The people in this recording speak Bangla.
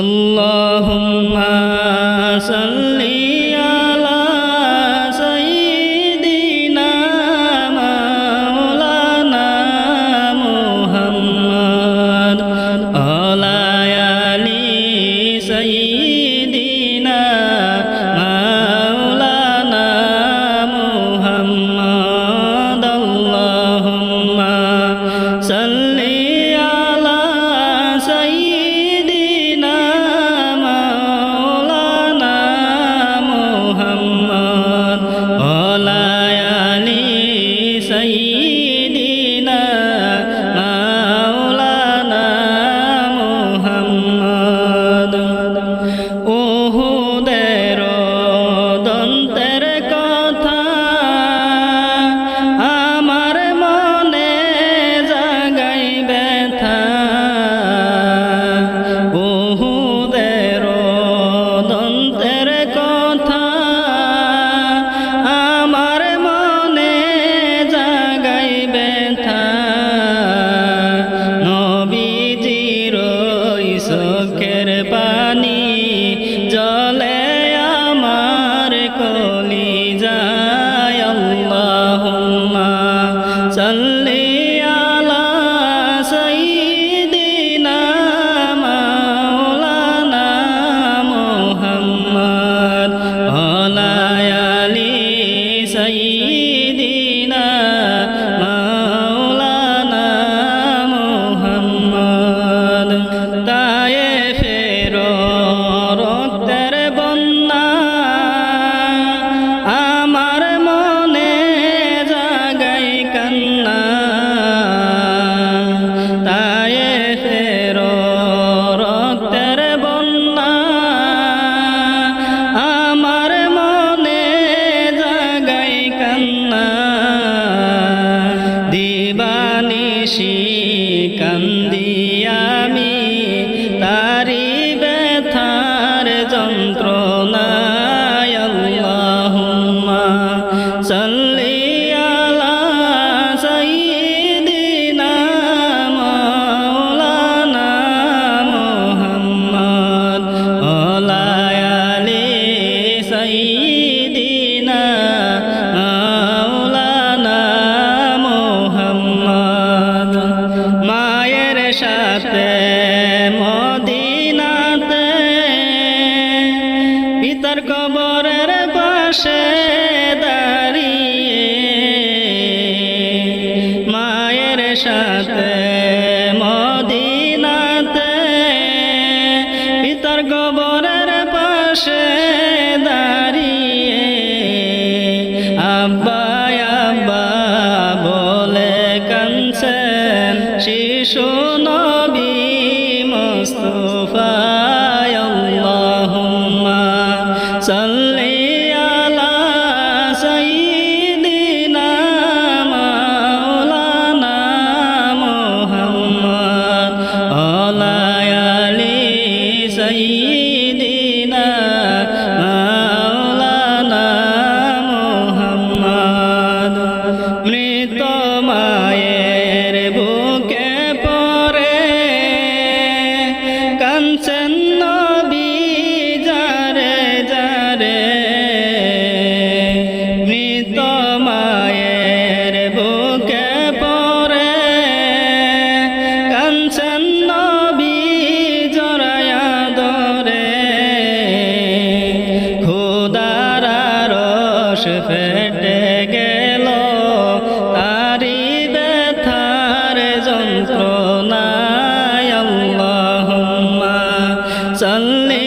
اللهم صلِّ চোখের পানি জলে আমার কলি যায় আল্লাহুম্মা সাল্লি কান্দি আমি তারি ব্যথার যন্ত্রণায় আল্লাহুম্মা এসো নবী মুস্তফা আল্লাহুম্মা সাল্লি মানুষ ফেটে গেল। তারি ব্যথার যন্ত্রণায় আল্লাহ চল্লি